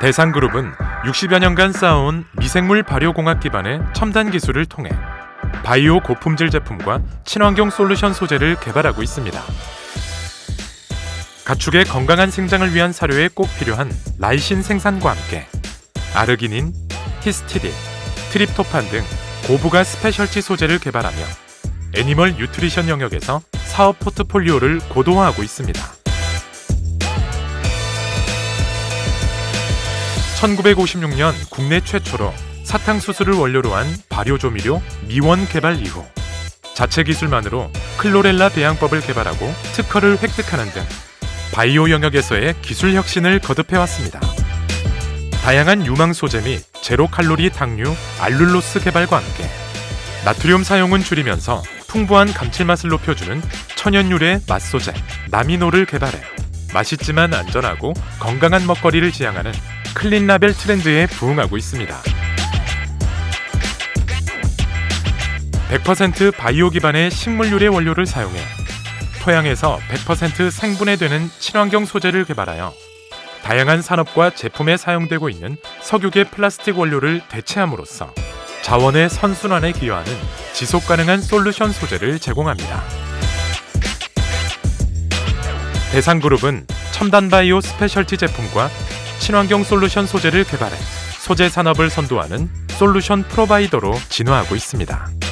대상그룹은 60여 년간 쌓아온 미생물 발효공학 기반의 첨단 기술을 통해 바이오 고품질 제품과 친환경 솔루션 소재를 개발하고 있습니다. 가축의 건강한 생장을 위한 사료에 꼭 필요한 라이신 생산과 함께 아르기닌, 히스티딘, 트립토판 등 고부가 스페셜티 소재를 개발하며 애니멀 뉴트리션 영역에서 사업 포트폴리오를 고도화하고 있습니다. 1956년 국내 최초로 사탕수수를 원료로 한 발효조미료 미원 개발 이후 자체 기술만으로 클로렐라 배양법을 개발하고 특허를 획득하는 등 바이오 영역에서의 기술 혁신을 거듭해왔습니다. 다양한 유망 소재 및 제로 칼로리 당류 알룰로스 개발과 함께 나트륨 사용은 줄이면서 풍부한 감칠맛을 높여주는 천연유래 맛소재 나미노를 개발해 맛있지만 안전하고 건강한 먹거리를 지향하는 클린 라벨 트렌드에 부응하고 있습니다. 100% 바이오 기반의 식물 유래 원료를 사용해 토양에서 100% 생분해되는 친환경 소재를 개발하여 다양한 산업과 제품에 사용되고 있는 석유계 플라스틱 원료를 대체함으로써 자원의 선순환에 기여하는 지속 가능한 솔루션 소재를 제공합니다. 대상그룹은 첨단 바이오 스페셜티 제품과 친환경 솔루션 소재를 개발해 소재 산업을 선도하는 솔루션 프로바이더로 진화하고 있습니다.